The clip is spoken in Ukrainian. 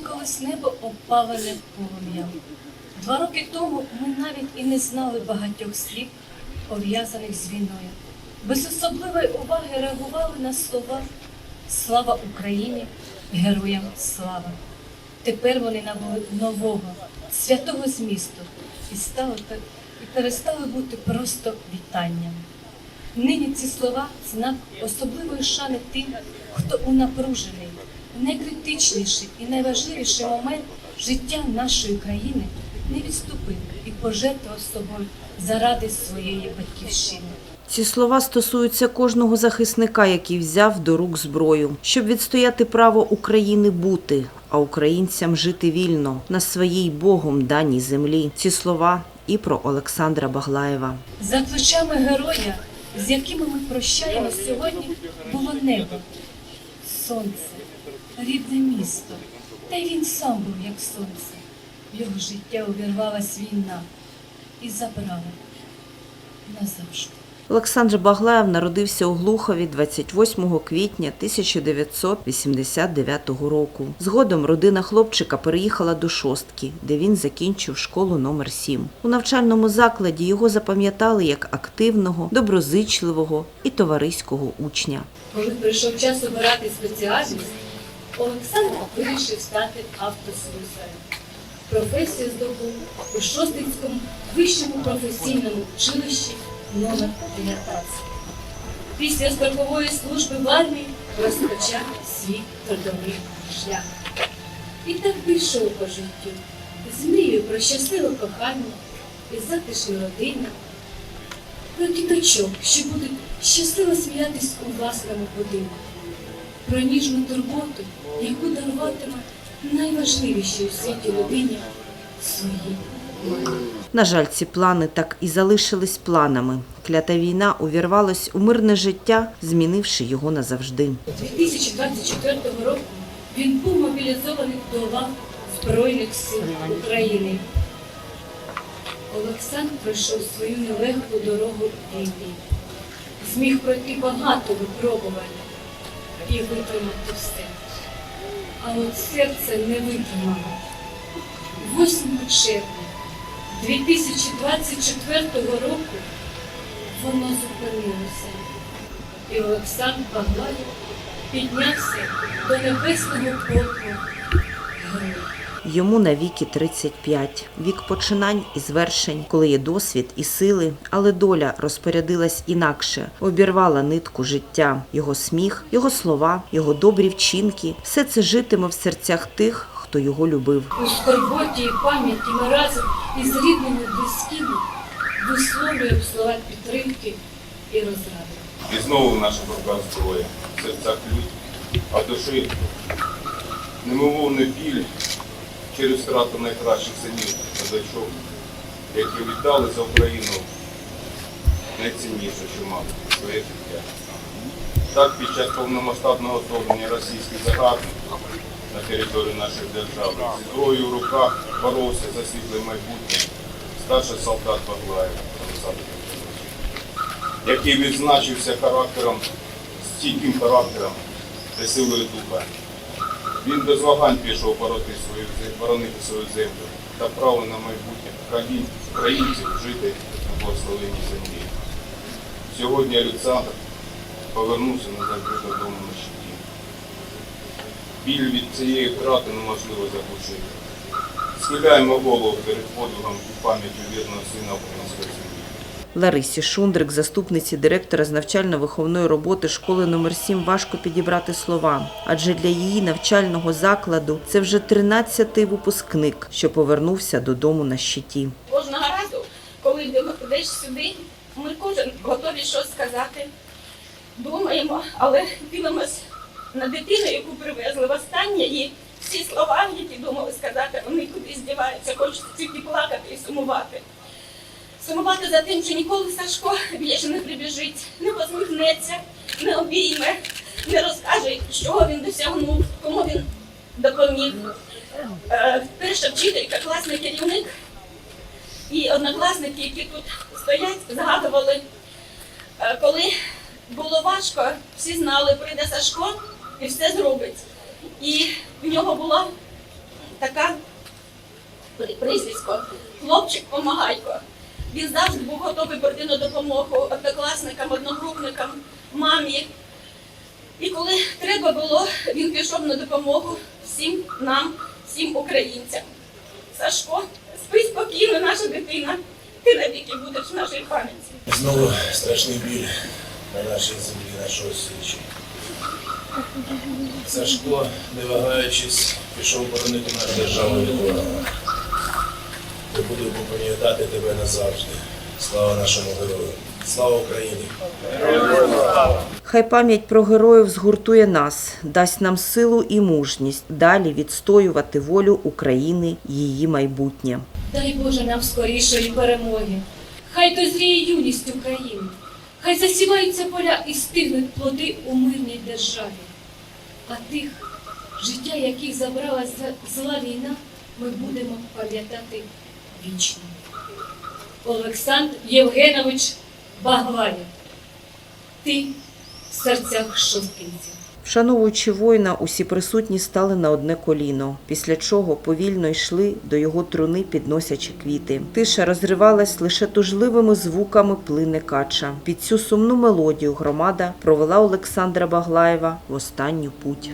колись небо опалене полум'ям. Два роки тому ми навіть і не знали багатьох слів, пов'язаних з війною. Без особливої уваги реагували на слова Слава Україні, героям слава. Тепер вони набули нового, святого змісту і стали і перестали бути просто вітанням. Нині ці слова знак особливої шани тим, хто у напружений, найкритичніший і найважливіший момент життя нашої країни не відступив і пожертвував собою заради своєї батьківщини. Ці слова стосуються кожного захисника, який взяв до рук зброю, щоб відстояти право України бути, а українцям жити вільно на своїй Богом даній землі. Ці слова і про Олександра Баглаєва. За плечами героя, з якими ми прощаємо сьогодні, було небо, сонце, рідне місто. Та й він сам був як сонце. В його життя увірвалась війна і забрала назавжди. Олександр Баглаєв народився у Глухові 28 квітня 1989 року. Згодом родина хлопчика переїхала до Шостки, де він закінчив школу номер 7. У навчальному закладі його запам'ятали як активного, доброзичливого і товариського учня. Коли прийшов час обирати спеціальність, Олександр вирішив стати автослюсарем. Професію здобув у Шостинському вищому професійному училищі номер 19. Після строкової служби в армії розпочав свій трудовий шлях. І так пішов по життю з мрією про щасливе кохання і затишну родину, про діточок, що будуть щасливо сміятись у власному будинку, про ніжну турботу, яку даруватиме найважливішій у світі людині мамі. На жаль, ці плани так і залишились планами. Клята війна увірвалась у мирне життя, змінивши його назавжди. 2024 року він був мобілізований до лав Збройних сил України. Олександр пройшов свою нелегку дорогу війни. Зміг пройти багато випробувань і витримати все. А от серце не витримало. 8 червня 2024 року воно зупинилося. І Олександр Баглаєв піднявся до небесного полку Йому навіки 35. Вік починань і звершень, коли є досвід і сили, але доля розпорядилась інакше, обірвала нитку життя. Його сміх, його слова, його добрі вчинки все це житиме в серцях тих, хто його любив. У скорботі і пам'яті ми разом із рідними близькими висловлюємо слова підтримки і розради. І знову наших руках зброя, в серцях лють, а душі немововний біль через втрату найкращих синів та дочок, які віддали за Україну найцінніше, що мали своє життя. Так, під час повномасштабного вторгнення російських загарбників на території нашої держави зі зброєю в руках боровся за світле майбутнє старший солдат Баглаєв Олександр який відзначився характером, стійким характером та силою духа. Він без вагань пішов бороти свою, боронити свою землю та право на майбутнє країн, українців жити на благословенній землі. Сьогодні Олександр повернувся назавжди додому на щиті. Біль від цієї втрати неможливо заглушити. Схиляємо голову перед подвигом і пам'яттю вірного сина української землі. Ларисі Шундрик, заступниці директора з навчально-виховної роботи школи номер 7 важко підібрати слова, адже для її навчального закладу це вже 13-й випускник, що повернувся додому на щиті. Кожного разу, коли йдеш сюди, ми кожен готові щось сказати, думаємо, але дивимось на дитину, яку привезли в останнє, і всі слова, які думали сказати, вони кудись діваються, хочеться тільки плакати і сумувати. Сумувати за тим, що ніколи Сашко більше не прибіжить, не посміхнеться, не обійме, не розкаже, чого він досягнув, кому він допоміг. Е, Перша вчителька, класний керівник і однокласники, які тут стоять, згадували, е, коли було важко, всі знали, прийде Сашко і все зробить. І в нього була така прізвисько. Хлопчик помагайко. Він завжди був готовий прийти на допомогу однокласникам, одногрупникам, мамі. І коли треба було, він пішов на допомогу всім нам, всім українцям. Сашко, спи спокійно, наша дитина. Ти навіки будеш в нашій пам'яті. Знову страшний біль на нашій землі, нашого свічі. Сашко, не вагаючись, пішов боронити нашу державу від ворога. Пам'ятати тебе назавжди. Слава нашому герою! Слава Україні! Хай пам'ять про героїв згуртує нас, дасть нам силу і мужність далі відстоювати волю України її майбутнє. Дай Боже нам скорішої перемоги. Хай дозріє юність України, хай засіваються поля і стигнуть плоди у мирній державі. А тих, життя яких забрала зла війна, ми будемо пам'ятати вічно. Олександр Євгенович Баглаєв. Ти в серцях шосткинців. Вшановуючи воїна, усі присутні стали на одне коліно, після чого повільно йшли до його труни, підносячи квіти. Тиша розривалась лише тужливими звуками плине кача. Під цю сумну мелодію громада провела Олександра Баглаєва в останню путь.